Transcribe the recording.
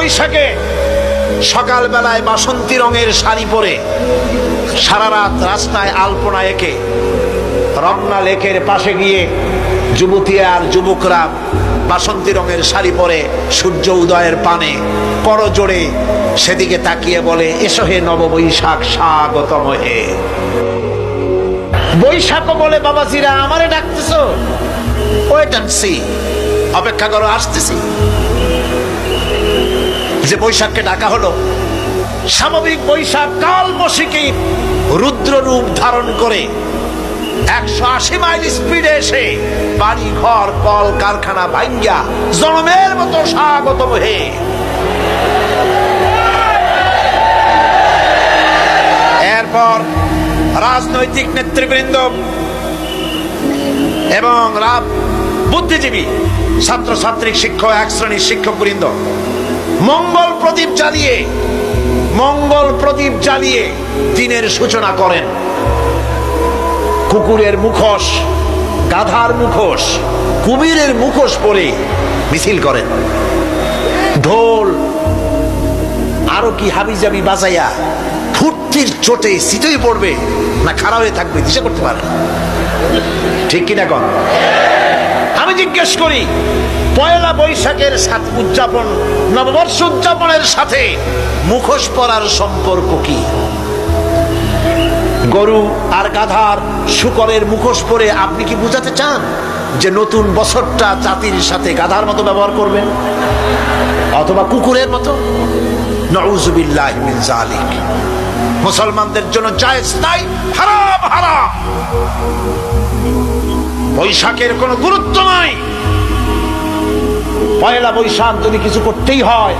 বৈশাখে সকালবেলায় বাসন্তী রঙের শাড়ি পরে সারা রাত রাস্তায় আলপনা এঁকে রমনা লেকের পাশে গিয়ে যুবতী আর যুবকরা বাসন্তী রঙের শাড়ি পরে সূর্য উদয়ের পানে করজোড়ে সেদিকে তাকিয়ে বলে, এসো হে নববৈশাখ, স্বাগতম হে। বৈশাখ বলে, বাবাজিরা, আমারে ডাকতেছ? ওয়েট অ্যান্ড সি, অপেক্ষা করো, আসতেছি। যে বৈশাখকে ডাকা হলো স্বাভাবিক বৈশাখ কাল বসিকি রুদ্র রূপ ধারণ করে একশো আশি মাইল স্পিডে এসে বাড়ি ঘর কল, কারখানা ভাঙ্গা জনমের মতো স্বাগত হে। এরপর রাজনৈতিক নেতৃবৃন্দ এবং বুদ্ধিজীবী ছাত্রছাত্রী শিক্ষক, এক শ্রেণির শিক্ষক বৃন্দ মঙ্গল প্রদীপ জ্বালিয়ে, মঙ্গল প্রদীপ জ্বালিয়ে দিনের সূচনা করেন। কুকুরের মুখোশ, গাধার মুখোশ, কুমিরের মুখোশ পরে মিছিল করেন। ঢোল, আরও কি হাবিজাবি বাজাইয়া ফুর্তির চোটে শীতই পড়বে না খারাপ হয়ে থাকবে, দিশা করতে পারে। ঠিক কিনা কন? আমি জিজ্ঞেস করি, পয়লা বৈশাখের সাথে উদযাপন, নববর্ষ উদযাপনের সাথে মুখোশ পরার সম্পর্ক কি? গরু আর গাধার শুকরের মুখোশ পরে আপনি কি বুঝাতে চান যে নতুন বছরটা জাতির সাথে গাধার মতো ব্যবহার করবেন? অথবা কুকুরের মতো? মিন মুসলমানদের জন্য জায়েজ নাই, হারাম হারাম। বৈশাখের কোনো গুরুত্ব নাই। পয়লা বৈশাখ যদি কিছু করতেই হয়